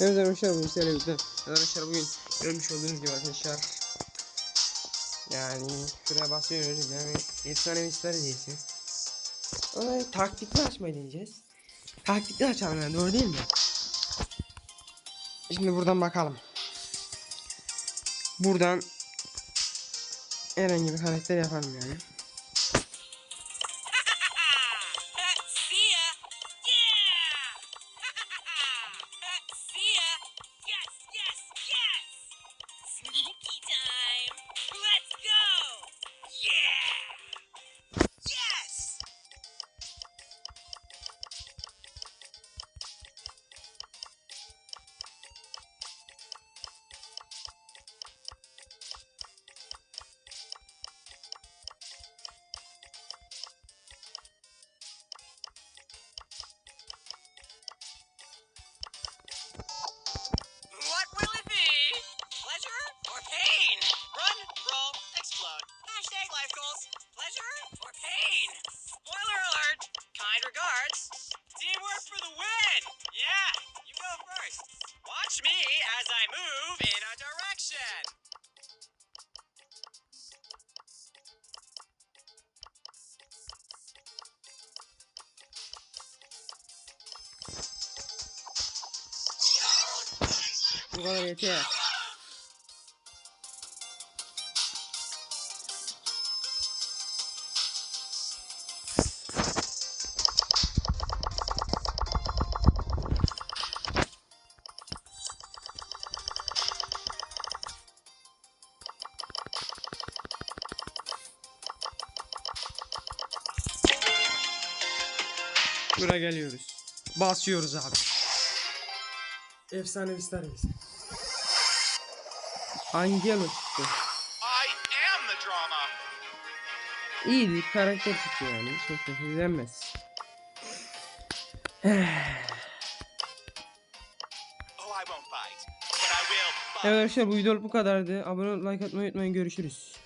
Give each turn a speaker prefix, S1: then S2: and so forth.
S1: Evet arkadaşlar sizlerle birlikte Arkadaşlar bugün görmüş olduğunuz gibi arkadaşlar Yani şuraya basıyoruz yani efsane ister diyesi Ona taktikli açmayı deneyeceğiz. Taktikli açalım yani doğru değil mi? Şimdi buradan bakalım. Buradan Herhangi bir karakter yapalım yani
S2: Hashtag life goals. Pleasure or pain? Spoiler alert. Kind regards. Teamwork for the win. Yeah, you go first. Watch me as I move in a direction.
S1: Bu kadar yeter Buraya geliyoruz. Basıyoruz abi. Efsane bir starıyız. Angelo çıktı. İyi bir karakter çıktı yani. Çok da izlenmez.
S3: Oh.
S1: Evet arkadaşlar bu video bu kadardı. Abone ol, like atmayı unutmayın. Görüşürüz.